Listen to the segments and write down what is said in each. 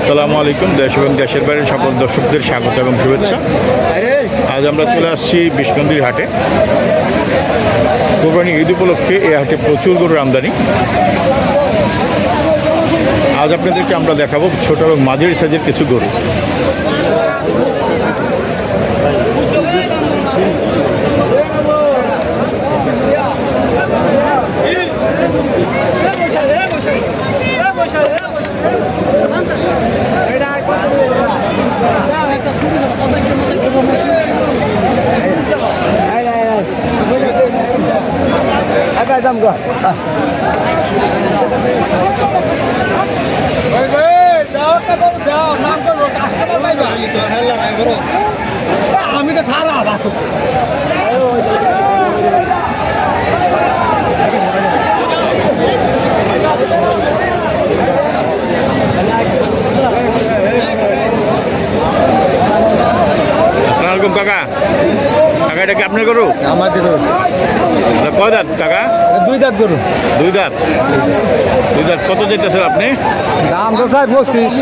আসসালামু আলাইকুম, দেশ এবং দেশের বাইরের সকল দর্শকদের স্বাগত এবং শুভেচ্ছা। আজ আমরা চলে আসছি বিষ্ণন্দির হাটে। কোরবানি ঈদ উপলক্ষে এই হাটে প্রচুর গরুর আমদানি। আজ আপনাদেরকে আমরা দেখাবো ছোট এবং মাঝারি সাইজের কিছু গরু। আমি তো খারাপ আছো আসসালামু আলাইকুম কাকা কাকা এটা কি আপনার গরু? আমাদের কয় দাঁত কাকা? দুই দাঁত গরু। দুই দাঁত? দুই দাঁত কত যেতেছেন আপনি? দাম তো স্যার পঁচিশ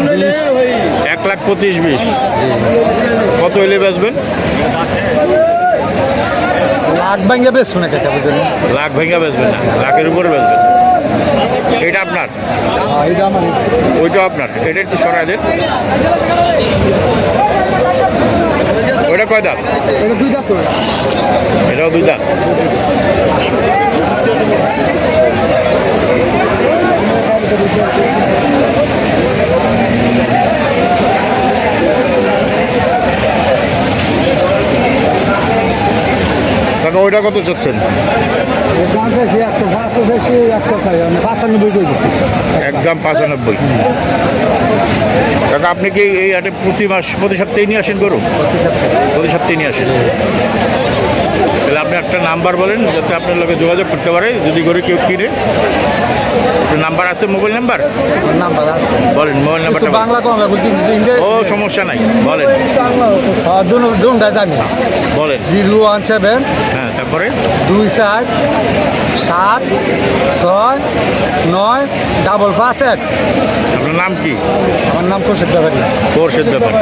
এক লাখ পঁচিশ বিশ। কত হইলে বেচবেন? লাখ ব্যাঙ্গে বেশ শোনা কেটে বুঝলেন? লাখ ভেঙে বেচবেন না লাখের উপরে বেচবেন। এটা আপনার? ওইটা আপনার। এটা একটু সরাই দেন। ওইটা কয় দাঁত? এটা দুই দাঁত এটাও দুই দাঁত? কাকা ওইটা কত চাচ্ছেন? একশো পাঁচশো চাইছি একশো পাঁচানব্বই করে দিচ্ছি একদম পাঁচানব্বই। কাকা আপনি কি এই হাটে প্রতি মাস প্রতি সপ্তাহে নিয়ে আসেন গরু? প্রতি সপ্তাহে। নিয়ে আসেন। তাহলে আপনি একটা নাম্বার বলেন যাতে আপনার লোকে যোগাযোগ করতে পারে যদি গরু কেউ কিনে। নাম্বার আছে মোবাইল নাম্বার? নাম্বার আছে। বলেন মোবাইল নাম্বারটা বাংলা কম ও সমস্যা নাই বলেন। দুটা জানি। বলেন। জিরো ওয়ান সেভেন হ্যাঁ। তারপরে? দুই চার সাত ছয় নয় ডাবল পাঁচ এক। আপনার নাম কি? আমার নাম প্রসিদ্ধ ব্যাপারী। কোর্সের ব্যাপার।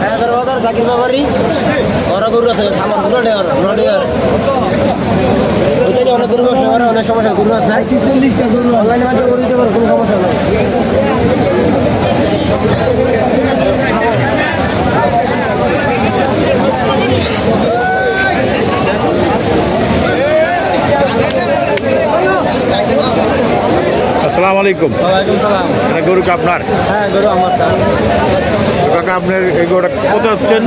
হাজার হাজার ওরা গরু আছে আমার গরু নেই ওরা ওইটাই অনেক গরু আছে অনেক সমস্যা গরু আছে চল্লিশটা গরু অনলাইনে গরু দিতে পারো কোনো সমস্যা নেই আসসালামু আলাইকুম। এটা গরু কি আপনার? হ্যাঁ গরু আমার কাকা আপনার এই গরুটা কত হচ্ছেন?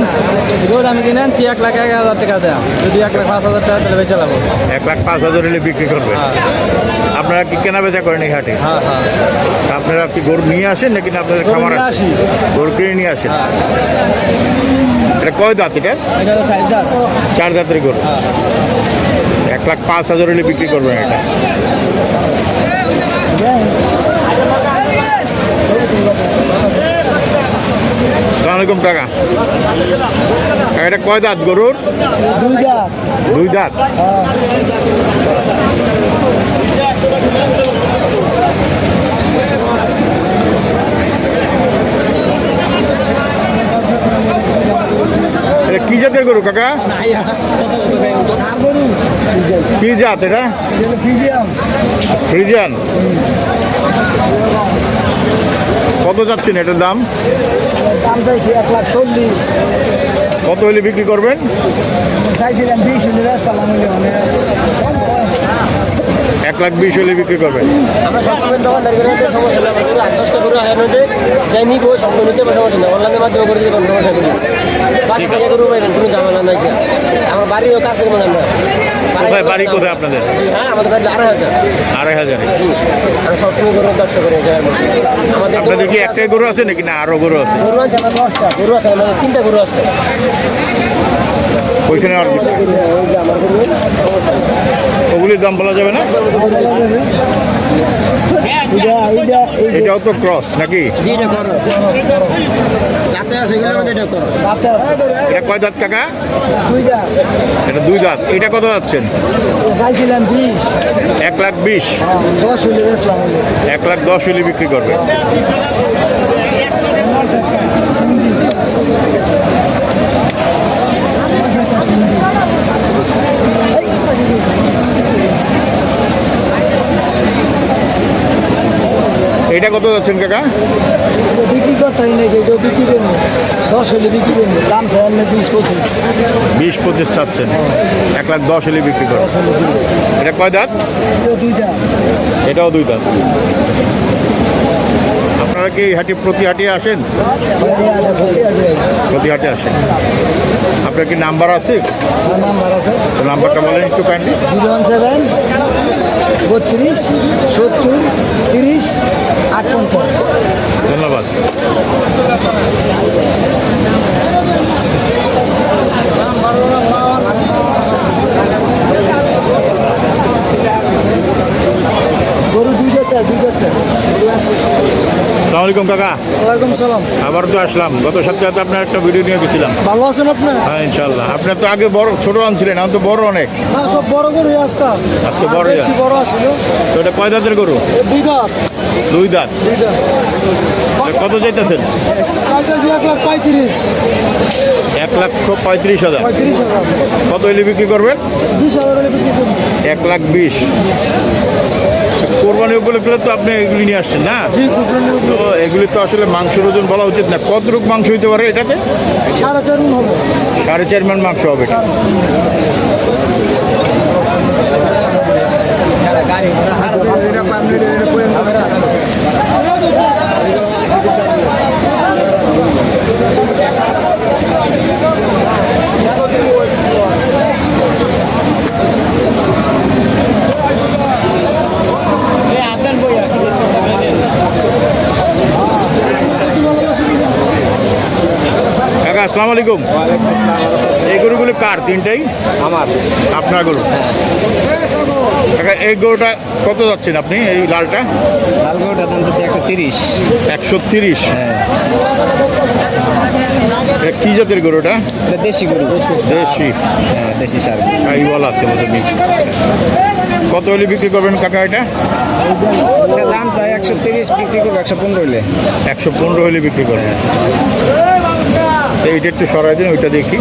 গরু আমি কিনে আনছি এক লাখ এক হাজার টাকা যদি এক লাখ পাঁচ হাজার টাকা তাহলে বেঁচে লাভ এক লাখ পাঁচ হাজার হলে বিক্রি করবেন। হ্যাঁ। আপনারা কি কেনা বেচা করেন এই হাটে? হ্যাঁ হ্যাঁ। আপনারা কি গরু নিয়ে আসেন নাকি আপনাদের খামার আসি। গরু কিনে নিয়ে আসেন? হ্যাঁ। এটা কয় দাঁত এটা? চার দাঁত। দাঁতের গরু। হ্যাঁ। এক লাখ পাঁচ হাজার হলে বিক্রি করবেন এটা। কাকা কাকা, এটা কয় দাঁত গরুর? দুই দাঁত। দুই দাঁত? কি জাতের গরু কাকা? কি জাত এটা? ফিজিয়াম ফ্রিজিয়ান। কত যাচ্ছেন এটার দাম? দাম চাইছি এক লাখ চল্লিশ। কত হলে বিক্রি করবেন? চাইছিলাম বিশ হলে রাস্তা হলে মানে এক লাখ বিশ হলে বিক্রি করবেন। আমরা থেকে গরু পাইবেন কোনো ঝামেলা নাই। আমার বাড়িও কাছের মনে আমরা কোথায় বাড়ি কোথায় আপনাদের? হ্যাঁ আমাদের বাড়ি আড়াই হাজার। আড়াই হাজারে। জি আমি সবসময় গরু করে আমাদের আপনাদের কি একটাই গরু আছে নাকি না আরও গরু আছে? গরু আছে আমার দশটা গরু আছে আমাদের তিনটা গরু আছে। ওইখানে আর ওগুলির দাম বলা যাবে না হ্যাঁ এটা এইটা এই এটাও তো ক্রস নাকি? এটা কয় দাঁত কাকা? এটা দুই দাঁত। এটা কত যাচ্ছেন? এক লাখ বিশ। বেচলাম। এক লাখ দশ হলে বিক্রি করবে এটা কত যাচ্ছেন কাকা? বিক্রি করতে হয় নাকি এটা বিক্রি করব দশ হলে বিক্রি করব দাম চাই এমনি বিশ পঁচিশ। বিশ পঁচিশ চাচ্ছেন। এক লাখ দশ হলে বিক্রি করবে দশ হলে বিক্রি করব। এটা কয় দাঁত? দুই দাঁত। এটাও দুই দাঁত। আপনারা কি হাটে প্রতি হাটে আসেন? প্রতি হাটে আসেন। আপনার কি নাম্বার আছে? নাম্বারটা বলেন একটু কাইন্ডলি জিরো ওয়ান সেভেন বত্রিশ সত্তর তিরিশ আট পঞ্চাশ ধন্যবাদ। গরু দুই চারটা দুই সালাম আলাইকুম কাকা। ওয়ালাইকুম সালাম। আবার তো আসলাম। গত সপ্তাহে তো আপনার একটা ভিডিও নিয়ে গেছিলাম। ভালো আছেন আপনার হ্যাঁ ইনশাল্লাহ আপনার তো আগে বড় ছোট আনছিলেন এখন তো বড় অনেক। না সব বড় গরু আজকা। আজকে বড় আর বড় আসছিল তো এটা কয় দাঁতের গরু? দুই দাঁত। দুই দাঁত। দুই দাঁত। তো কত চাইতেছি এক লাখ পঁয়ত্রিশ। এক লক্ষ পঁয়ত্রিশ হাজার। কত হলে বিক্রি করবেন? এক লাখ বিশ। কোরবানি উপলক্ষে তো আপনি এগুলি নিয়ে আসছেন না? তো এগুলি তো আসলে মাংসের ওজন বলা উচিত না। কত রোগ মাংস হইতে পারে এটাতে? সাড়ে চার গুণ হবে। সাড়ে চার মান মাংস হবে। এটা কাকা আসসালামু আলাইকুম। এই গরুগুলো কার? তিনটাই? আমার। আপনার গরু? কাকা এই গরুটা কত যাচ্ছেন আপনি? এই লালটা? লাল গরুটার দাম হচ্ছে একটা তিরিশ। একশো তিরিশ? এটা কি জাতের গরুটা? দেশি গরু দেশি হ্যাঁ দেশি সার তাই বলা আছে কত হলে বিক্রি করবেন কাকা এটা? দাম চাই একশো তিরিশ বিক্রি করব একশো পনেরো হলে। একশো পনেরো হলে বিক্রি করবেন। এইটা একটু সরাই দিন ওইটা দেখি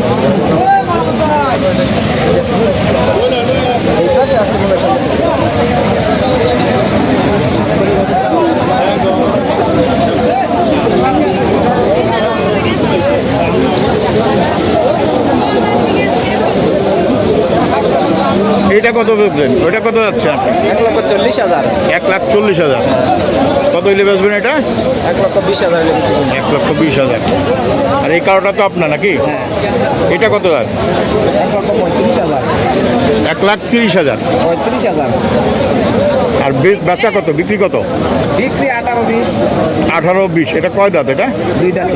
এইটা কত বেচবেন? ওইটা কত যাচ্ছে? আপনি এক লক্ষ চল্লিশ হাজার। এক লাখ চল্লিশ হাজার। কত হলে বেচবেন এটা? এক লক্ষ বিশ হাজার এক লক্ষ বিশ হাজার। আর এই কারোটা তো আপনার নাকি? এটা কত হাজার এক লক্ষ পঁয়ত্রিশ হাজার। এক লাখ তিরিশ হাজার। পঁয়ত্রিশ হাজার। আর বেচা কত? বিক্রি কত? বিক্রি আঠারো বিশ। আঠারো বিশ। এটা কয় দাঁত এটা? দুই দাঁত।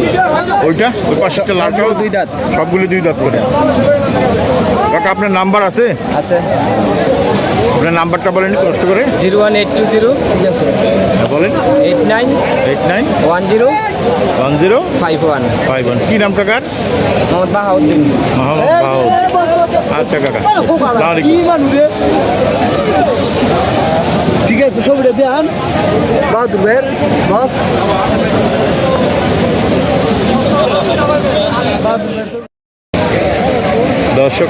ওইটা? ওই পাশেরটা লালটাও দুই দাঁত। সবগুলি দুই দাঁত করে। কাকা আপনার নাম্বার আছে? আছে। আপনার নাম্বারটা বলেন কষ্ট করে। Zero one eight two zero. ঠিক আছে। বলেন। Eight nine eight nine one zero one zero five one. Five one. কী নাম টাকার মোহাম্মদ বাহাউদ্দিন। মোহাম্মদ বাহুদ আচ্ছা কাকা? ঠিক আছে ছবিটা দেন বাহাদুর ভাইয়ের বস বাহাদুর ভাইয়ের ছবি। দর্শক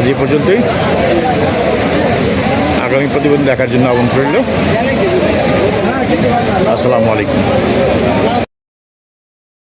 আজ এই পর্যন্তই। আগামী প্রতিবেদন দেখার জন্য আমন্ত্রণ রইল। আসসালামু আলাইকুম।